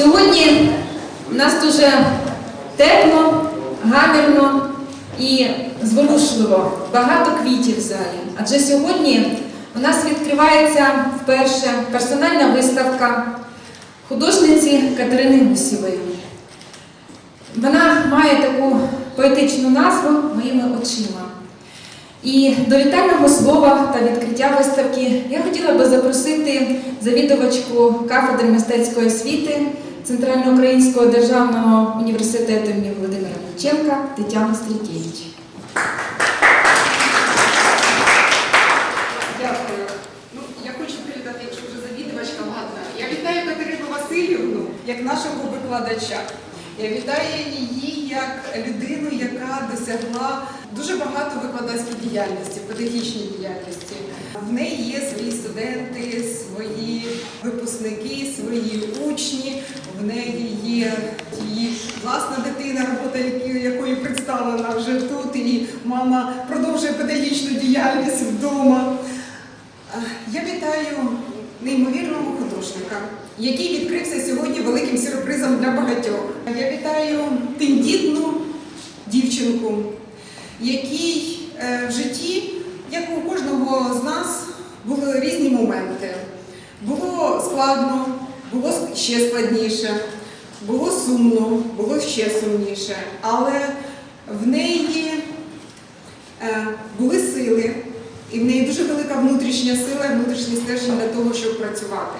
Сьогодні у нас дуже тепло, гамірно і зворушливо. Багато квітів в залі. Адже сьогодні у нас відкривається вперше персональна виставка художниці Катерини Гусєвої. Вона має таку поетичну назву моїми очима. І до вітального слова та відкриття виставки я хотіла би запросити завідувачку кафедри мистецької освіти Центральноукраїнського державного університету імені Володимира Лученка Тетяну Стрітєвич. Дякую. Ну, я хочу передати, якщо вже завідувачка, ладно. Я вітаю Катерину Васильівну як нашого викладача. Я вітаю її як людину, яка досягла дуже багато викладацької діяльності, педагогічної діяльності. В неї є свої студенти, свої випускники, свої учні. В неї є її власна дитина, робота якої- представлена вже тут, і мама продовжує педагогічну діяльність вдома. Я вітаю неймовірного художника, який відкрився сьогодні великим сюрпризом для багатьох. Я вітаю тендітну дівчинку, якій е, в житті, як у кожного з нас, були різні моменти. Було складно, було ще складніше, було сумно, було ще сумніше, але в неї Е, були сили, і в неї дуже велика внутрішня сила, і внутрішній стержень для того, щоб працювати.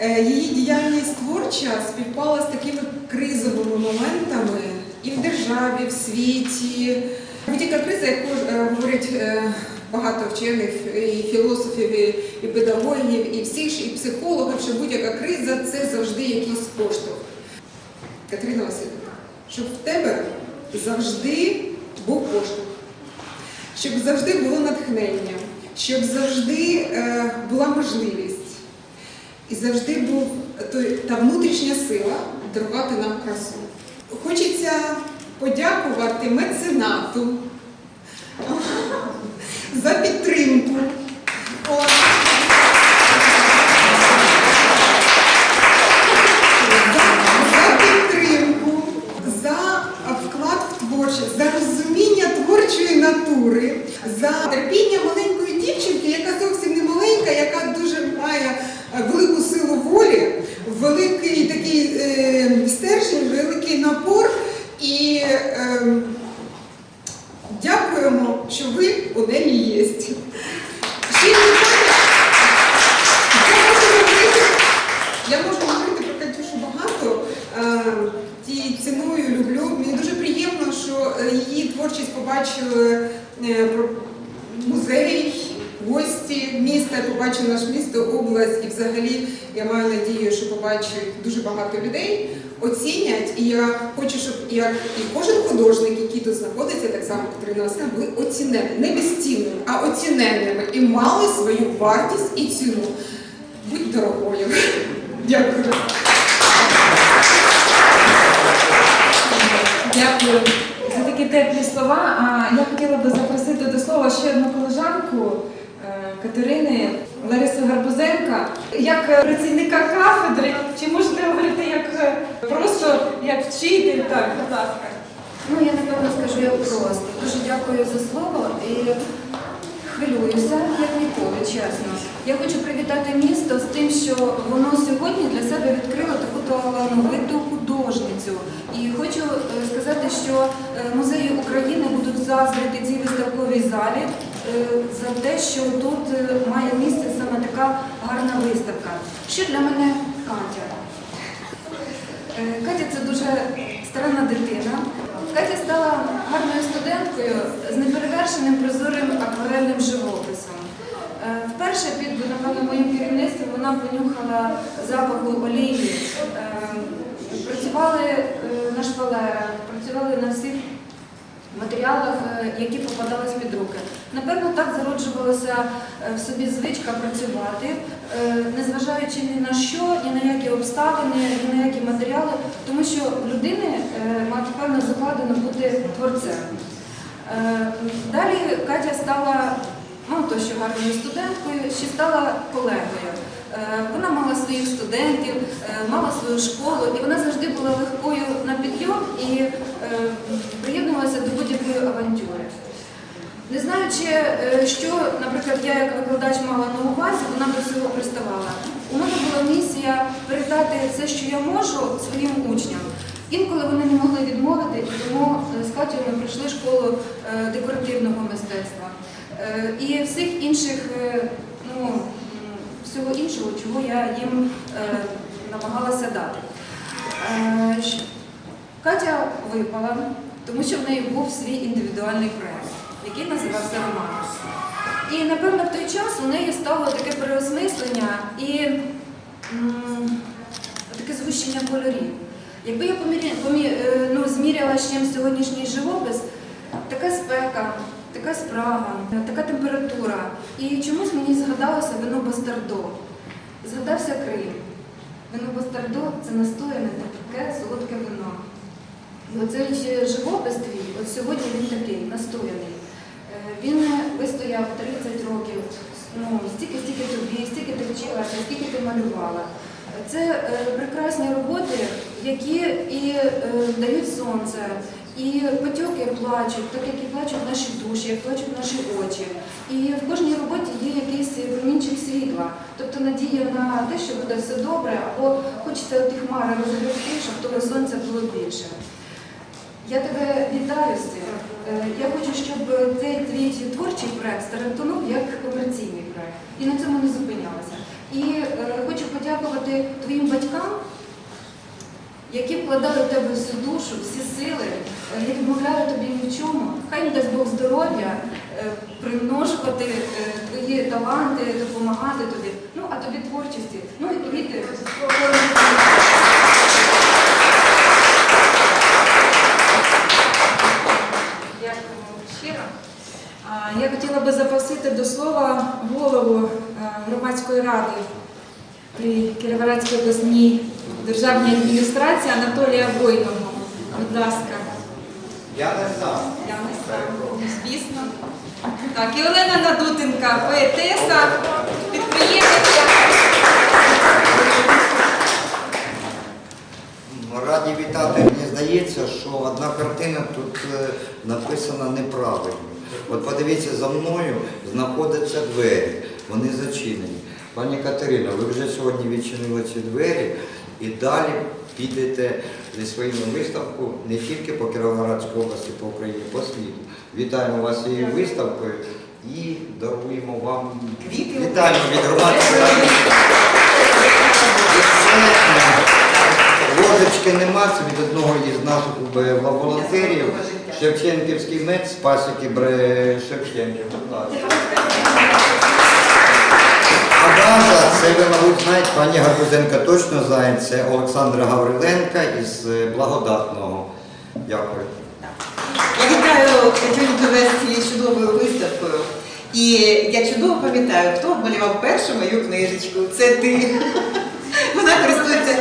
Е, Її діяльність творча співпала з такими кризовими моментами і в державі, в світі. Будь-яка криза, яку е, говорять е, багато вчених, і філософів, і, педагогів, і всіх, і психологів, що будь-яка криза це завжди якийсь поштовх. Катерина Васильівна, щоб в тебе завжди був поштовх щоб завжди було натхнення, щоб завжди е, була можливість і завжди був та внутрішня сила дарувати нам красу. Хочеться подякувати меценату за підтримку. За- підтримку, за вклад в за розуміння творчої натури, за терпіння маленької дівчинки, яка зовсім не маленька, яка дуже має велику силу волі, великий такий е, стержень, великий напор. І е, дякуємо, що ви у неї є. Ще й я можу говорити, я можу говорити про Катюшу багато. Е, Ті ціную, люблю. Мені дуже приємно, що е, її творчість побачили е, про- музей, гості міста, побачили наше місто, область і взагалі я маю надію, що побачать дуже багато людей, оцінять. І я хочу, щоб як і кожен художник, який тут знаходиться, так само Катерина Васильівна, були оцінені, не безцінними, а оціненними і мали свою вартість і ціну. Будь дорогою. Дякую. Дякую за такі теплі слова. А я хотіла би запросити слова ще одну колежанку е, Катерини Ларису Гарбузенка. Як е, працівника кафедри, чи можете говорити як е, просто як вчитель? Так, будь ласка. Ну, я напевно скажу як просто. Дуже дякую за слово і хвилююся, як ніколи, чесно. Я хочу привітати місто з тим, що воно сьогодні для себе відкрило таку талановиту художницю. І хочу е, сказати, що е, музеї України будуть заздрити цій виставковій залі е, за те, що тут має місце саме така гарна виставка. Що для мене Катя? Катя це дуже старанна дитина. Катя стала гарною студенткою з неперевершеним прозорим акварельним живописом. Е, Вперше під напевно, моїм керівництвом вона понюхала запаху олії. Е, Працювали е, на шпалерах, працювали на всіх матеріалах, які попадались під руки. Напевно, так зароджувалася е, в собі звичка працювати, е, незважаючи ні на що, ні на які обставини, ні на які матеріали, тому що людини е, має певно закладено бути творцем. Далі Катя стала, ну то що гарною студенткою, ще стала колегою. Вона мала своїх студентів, мала свою школу, і вона завжди була легкою на підйом і приєднувалася до будь-якої авантюри. Не знаючи, е, що, наприклад, я як викладач мала на увазі, вона до цього приставала. У мене була місія передати все, що я можу, своїм учням. Інколи вони не могли відмовити, і тому е, з Катєю ми пройшли школу е, декоративного мистецтва. І всіх інших, ну, всього іншого, чого я їм намагалася дати. Катя випала, тому що в неї був свій індивідуальний проєкт, який називався Роман. І напевно в той час у неї стало таке переосмислення і таке згущення кольорів. Якби я поміря, помі, е, ну, зміряла з чим сьогоднішній живопис, така спека, така спрага, така температура. І чомусь мені згадалося вино Бастардо. Згадався Крим. Вино Бастардо це настояне та таке солодке вино. Оцей живопис твій, от сьогодні він такий, настояний. Е, Він вистояв 30 років. Ну, стільки, стільки тобі, стільки ти вчилася, скільки ти малювала. Це е, прекрасні роботи, які і е, дають сонце, і потьоки плачуть, так як і плачуть наші душі, як плачуть наші очі. І в кожній роботі є якийсь промінчик світла, тобто надія на те, що буде все добре, або хочеться ті хмари розгребти, щоб того сонця було більше. Я тебе вітаю з цим. Е, Я хочу, щоб цей твій творчий проект стартанув як комерційний проект. І на цьому не зупинялася. І е, хочу подякувати твоїм батькам, які вкладали в тебе всю душу, всі сили, не відмовляли тобі ні в чому. Хай дасть Бог здоров'я, е, примножувати твої таланти, допомагати тобі. Ну, а тобі творчості. Ну і квіти. Дякуємо щиро. А, Я хотіла би запросити до слова голову е, громадської ради при Кіровоградській обласній державній адміністрації Анатолія Бойного. Будь ласка. Я не сам. Я не сам, звісно. Так, і Олена Надутенка, поетеса, підприємниця. Раді вітати. Мені здається, що одна картина тут е, написана неправильно. От подивіться, за мною знаходяться двері. Вони зачинені. Пані Катерина, ви вже сьогодні відчинили ці двері і далі підете зі своїм виставкою не тільки по Кіровоградській області, по Україні, по світу. Вітаємо вас цією виставкою і даруємо вам Квіти. вітаємо від громадської. Ложечки нема, це від одного із наших волонтерів. Шевченківський мед з пасіки Шевченків. Будь ласка. А база, це ви, мабуть, знаєте, пані Гарбузенка точно знає, це Олександра Гавриленка із е, Благодатного. Дякую. Я вітаю Катюню цією чудовою виставкою. І я чудово пам'ятаю, хто обмалював першу мою книжечку. Це ти. Вона користується.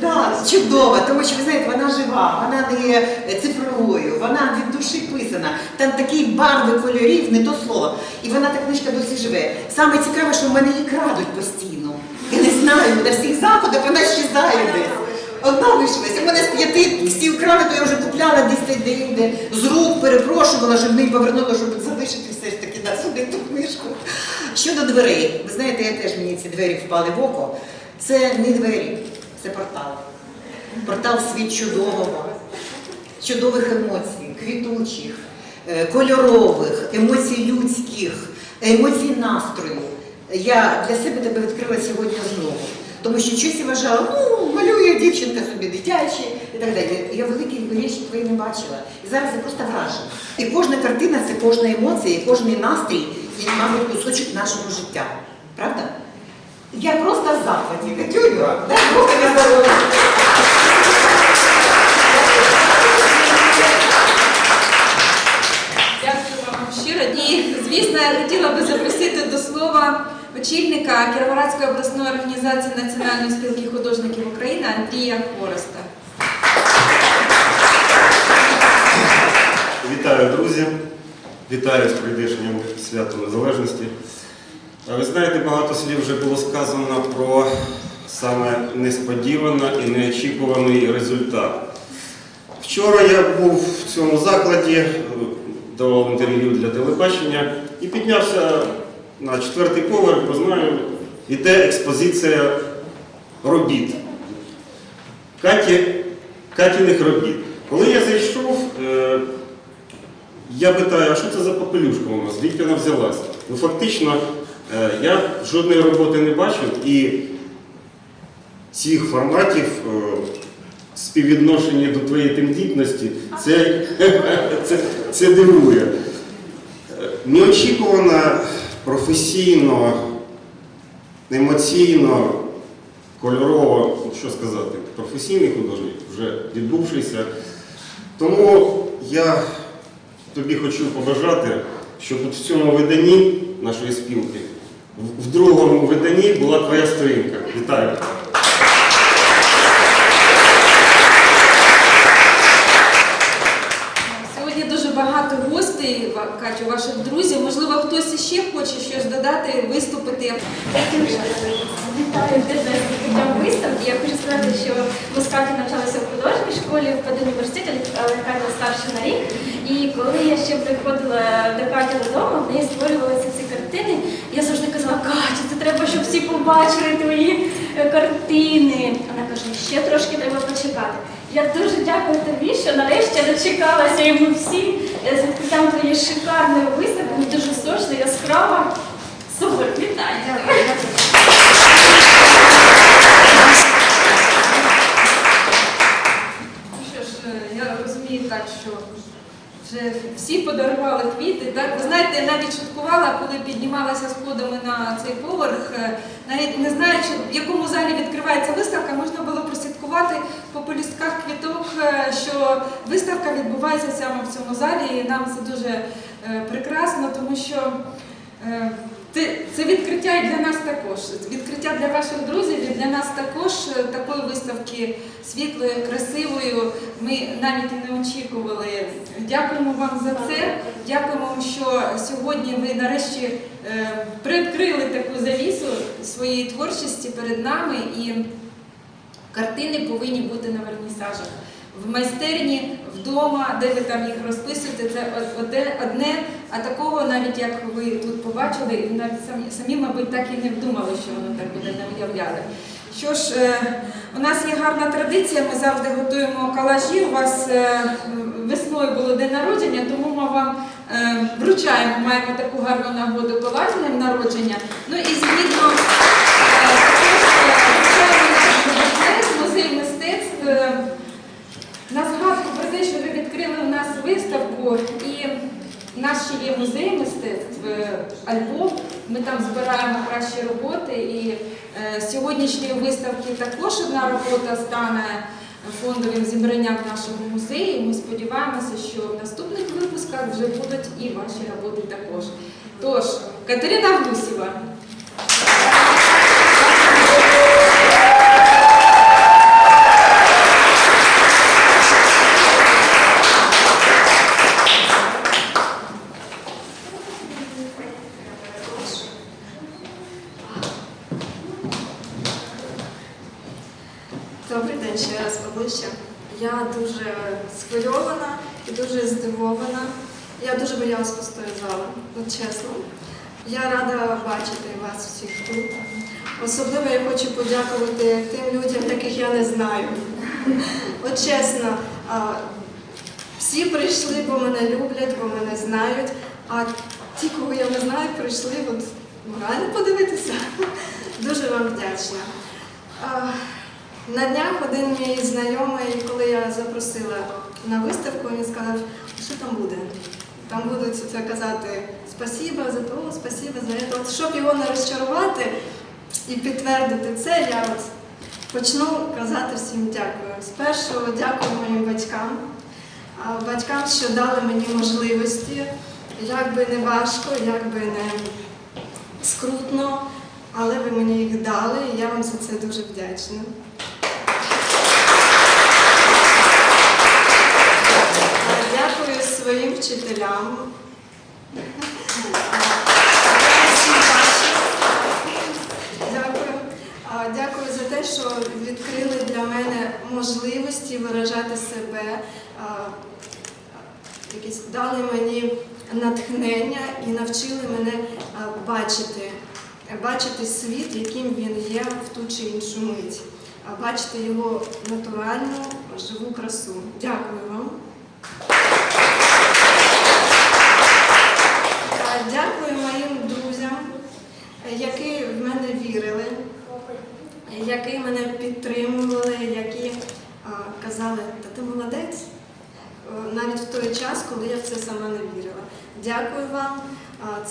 Да, чудова, тому що ви знаєте, вона жива, вона не є цифровою, вона від душі писана. Там такі барви кольорів, не то слово. І вона та книжка досі живе. Саме цікаве, що в мене її крадуть постійно. Я не знаю, на всіх заходах вона щезає десь. Одна лишилася. У мене з п'яти всі вкрали, то я вже купляла десь де інде. З рук перепрошувала, щоб мені повернули, щоб залишити все ж таки на собі ту книжку. Щодо дверей, ви знаєте, я теж мені ці двері впали в око. Це не двері, це портал. Портал світ чудового, чудових емоцій, квітучих, е, кольорових, емоцій людських, емоцій настрою. Я для себе тебе відкрила сьогодні знову. Тому що я вважала, ну, малює дівчинка собі дитячі і так далі. Я великі речі твої не бачила. І зараз я просто вражена. І кожна картина це кожна емоція, і кожний настрій, і, мабуть, кусочок нашого життя. Правда? Я просто в захваті. Катюню, дай Бог тобі здоров'я. Дякую вам щиро. І, звісно, я хотіла би запросити до слова очільника Кіровоградської обласної організації Національної спілки художників України Андрія Хвороста. Вітаю, друзі! Вітаю з прийдешнім святом Незалежності. Ви знаєте, багато слів вже було сказано про саме несподівано і неочікуваний результат. Вчора я був в цьому закладі, е, давав інтерв'ю для телебачення і піднявся на четвертий поверх, бо знаю, іде експозиція робіт. Каті, Катіних робіт. Коли я зайшов, е, я питаю, а що це за попелюшка у нас? Звідки вона взялася? Ну, фактично, я жодної роботи не бачив і цих форматів е, співвідношення до твоєї тендітності, це, це, це дивує. Е, Неочікувано, професійно, емоційно, кольорово, що сказати, професійний художник, вже відбувшийся. Тому я тобі хочу побажати, щоб в цьому виданні нашої спілки, в- другому виданні була твоя сторінка. Вітаю! Сьогодні дуже багато гостей, Катю, ваших друзів. Можливо, хтось іще хоче щось додати, виступити. Вітаю тебе з відкриттям виставки. Я хочу сказати, що ми з Катю навчалися в художній школі в педуніверситеті, але Катя старша на рік. І коли я ще приходила до Каті додому, в неї створювалися ці картини. Завжди Катя, це треба, щоб всі побачили твої е, картини. Вона каже, ще трошки треба почекати. Я дуже дякую тобі, що нарешті дочекалася і ми всі е, з відкриттям твоєї шикарної виставки, дуже сочна, яскрава. Супер, вітаю! Ну Що ж, е, я розумію так, що вже всі подарували квіти. Так? Ви знаєте, я навіть шуткувала, коли піднімалася сходами на цей поверх, е, навіть не знаючи, в якому залі відкривається виставка, можна було прослідкувати по полістках квіток, е, що виставка відбувається саме в цьому залі, і нам це дуже е, прекрасно, тому що. Це, це відкриття і для нас також. Відкриття для ваших друзів і для нас також е, такої виставки світлою, красивою. Ми навіть і не очікували. Дякуємо вам за це. Дякуємо, що сьогодні ви нарешті е, приоткрили таку завісу своєї творчості перед нами. І картини повинні бути на вернісажах. В майстерні, вдома, де ви там їх розписуєте, це одне, а такого навіть як ви тут побачили, і навіть самі, самі, мабуть, так і не вдумали, що воно так буде не уявляли. Що ж, е, у нас є гарна традиція, ми завжди готуємо калажі. У вас е, весною було день народження, тому ми вам е, вручаємо, маємо таку гарну нагоду колаж днем народження. Ну і згідно е, також е, вручаємо музей, музей мистецтв. е, на згадку про те, що ви відкрили у нас виставку, і наш ще є музей мистецтв, е, альбом. Ми там збираємо кращі роботи. І е, сьогоднішньої виставки також одна робота стане фондовим зібранням нашого музею. Ми сподіваємося, що в наступних випусках вже будуть і ваші роботи також. Тож, Катерина Гусєва. Добрий день ще раз обличчя. Я дуже схвильована і дуже здивована. Я дуже боялась пустої зали, ну чесно. Я рада бачити вас всіх тут. Особливо я хочу подякувати тим людям, яких я не знаю. От чесно, всі прийшли, бо мене люблять, бо мене знають, а ті, кого я не знаю, прийшли от морально подивитися. Дуже вам вдячна. На днях один мій знайомий, коли я запросила на виставку, він сказав, що там буде. Там будуть це казати спасіба за то, спасіба за це. От щоб його не розчарувати і підтвердити це, я от почну казати всім дякую. Спершу дякую моїм батькам, батькам, що дали мені можливості, як би не важко, як би не скрутно, але ви мені їх дали, і я вам за це дуже вдячна. вчителям. Дякую. За те, що відкрили для мене можливості виражати себе, дали мені натхнення і навчили мене бачити, бачити світ, яким він є в ту чи іншу мить. Бачити його натуральну живу красу. Дякую вам. Які мене підтримували, які казали, та ти молодець. Е, Навіть в той час, коли я в це сама не вірила. Дякую вам.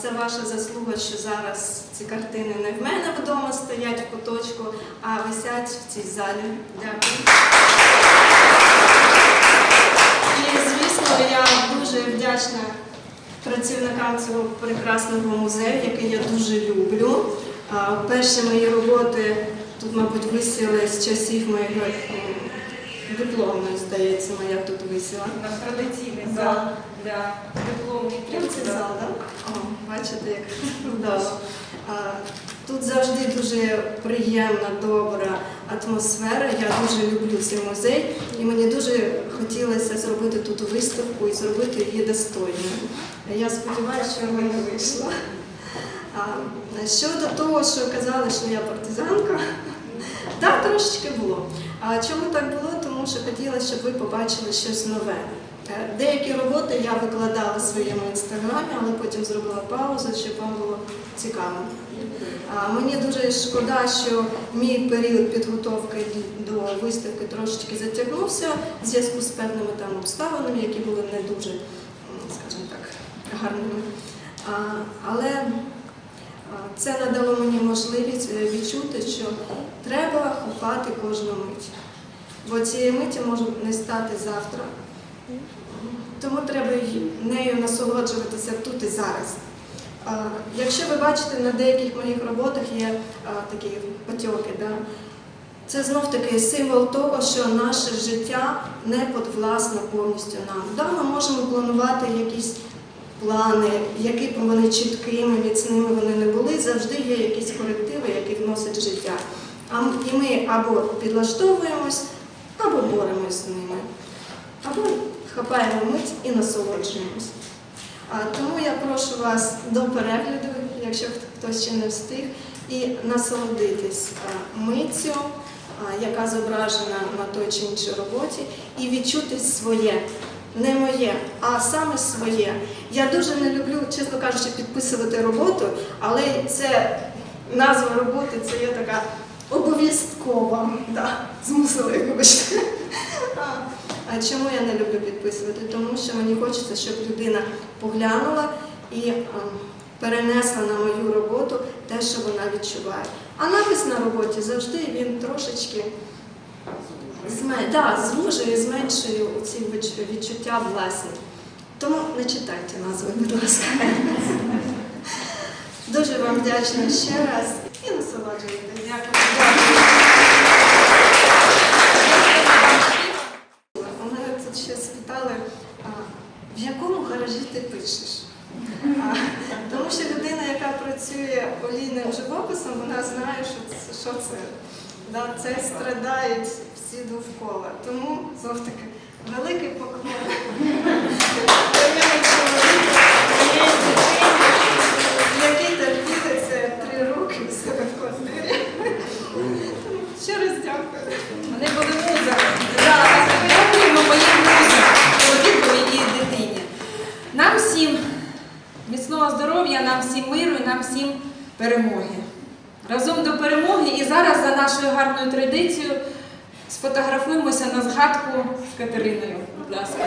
Це ваша заслуга, що зараз ці картини не в мене вдома стоять в куточку, а висять в цій залі. Дякую. І, звісно, я дуже вдячна працівникам цього прекрасного музею, який я дуже люблю. Перші мої роботи тут, мабуть, висіли з часів моєї дипломної, здається, моя тут висіла. Наш традиційний Да. зал для дипломних це зал, так? О, бачите, як вдало. Тут завжди дуже приємна, добра атмосфера. Я дуже люблю цей музей, і мені дуже хотілося зробити тут виставку і зробити її достойною. Я сподіваюся, що в мене вийшло. Щодо того, що казали, що я партизанка, так, трошечки було. Чому так було? Тому що хотіла, щоб ви побачили щось нове. Е, Деякі роботи я викладала в своєму інстаграмі, але потім зробила паузу, щоб вам було цікаво. Мені дуже шкода, що мій період підготовки до виставки трошечки затягнувся в зв'язку з певними там обставинами, які були не дуже, скажімо так, гарними. Але це надало мені можливість е, відчути, що треба кожну мить. Бо цієї миті може не стати завтра. Тому треба нею насолоджуватися тут і зараз. Якщо ви бачите, на деяких моїх роботах є такі потьоки, да? це знов таки символ того, що наше життя не підвласне повністю нам. Да, ми можемо планувати якісь плани, які б вони чіткими, міцними вони не були, завжди є якісь корективи, які вносять життя. І ми або підлаштовуємось, або боремось з ними, або хапаємо мить і насолоджуємось. Тому я прошу вас до перегляду, якщо хтось ще не встиг, і насолодитись а, яка зображена на той чи іншій роботі, і відчути своє. Не моє, а саме своє. Я дуже не люблю, чесно кажучи, підписувати роботу, але це назва роботи це є така обов'язкова. Да, змусили, вибачте. А, А чому я не люблю підписувати? Тому що мені хочеться, щоб людина поглянула і ем, перенесла на мою роботу те, що вона відчуває. А напис на роботі завжди він трошечки зме- да, звужує, зменшує ці відчуття власні. Тому не читайте назви, будь ласка. Дуже вам вдячна ще раз і насолоджуйтесь. Мене тут ще спитали, в якому гаражі ти пишеш? Тому що людина, яка працює олійним живописом, вона знає, що це. Що це. Да, це страдають всі довкола. Тому знов таки великий поклон. На згадку з Катериною. Будь ласка.